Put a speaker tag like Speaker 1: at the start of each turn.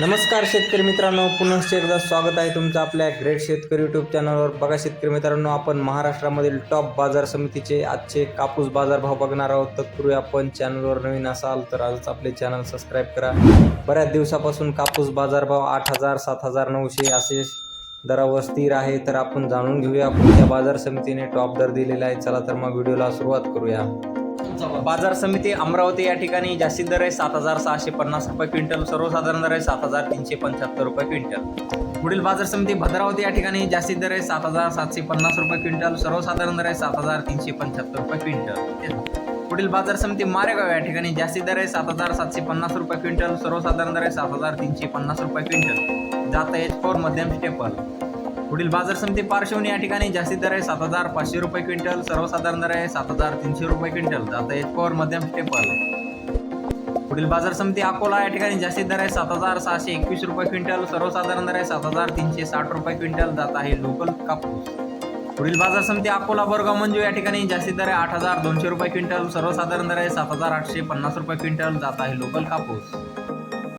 Speaker 1: नमस्कार शेतकरी मित्रांनो पुनश्च एकदा स्वागत आहे तुमचं आपल्या ग्रेट शेतकरी यूट्यूब चॅनलवर बघा शेतकरी मित्रांनो आपण महाराष्ट्रामधील टॉप बाजार समितीचे आजचे कापूस बाजार भाव बघणार आहोत. तत्पूर्वी आपण चॅनलवर नवीन असाल तर आजच आपले चॅनल सबस्क्राईब करा. बऱ्याच दिवसापासून कापूस बाजारभाव आठ हजार सात हजार नऊशे असे दरावर स्थिर आहे. तर आपण जाणून घेऊया कोणत्या बाजार समितीने टॉप दर दिलेला आहे? चला तर मग व्हिडिओला सुरुवात करूया. बाजार समिती अमरावती या ठिकाणी जास्तीत दर आहे सात हजार सहाशे पन्नास रुपये क्विंटल सर्वसाधारण दर आहे सात हजार तीनशे पंच्याहत्तर रुपये क्विंटल. पुढील बाजार समिती भद्रावती या ठिकाणी जास्तीत दर आहे सात हजार सातशे पन्नास रुपये क्विंटल सर्वसाधारण दर आहे सात हजार तीनशे पंच्याहत्तर रुपये क्विंटल. पुढील बाजार समिती मारेगाव या ठिकाणी जास्तीत दर आहे सात हजार सातशे पन्नास रुपये क्विंटल सर्वसाधारण दर आहे सात हजार तीनशे पन्नास रुपये क्विंटल. जात एच फोर मध्यम स्टेपल पुढील बाजार समिती पार्श्वनी या ठिकाणी जास्तीत दर आहे सात हजार पाचशे रुपये क्विंटल सर्वसाधारण दर आहे सात हजार तीनशे रुपये क्विंटल. आता एच पॉवर मध्यम स्टेपल पुढील बाजार समिती अकोला या ठिकाणी जास्तीत दर आहे सात हजार सहाशे एकवीस रुपये क्विंटल सर्वसाधारण दर आहे सात हजार तीनशे साठ रुपये क्विंटल. जात आहे लोकल कापूस. पुढील बाजार समिती अकोला बोरगाव मंजू या ठिकाणी जास्तीत दर आहे आठ हजार दोनशे रुपये क्विंटल सर्वसाधारण दर आहे सात हजार आठशे पन्नास रुपये क्विंटल. जात आहे लोकल कापूस.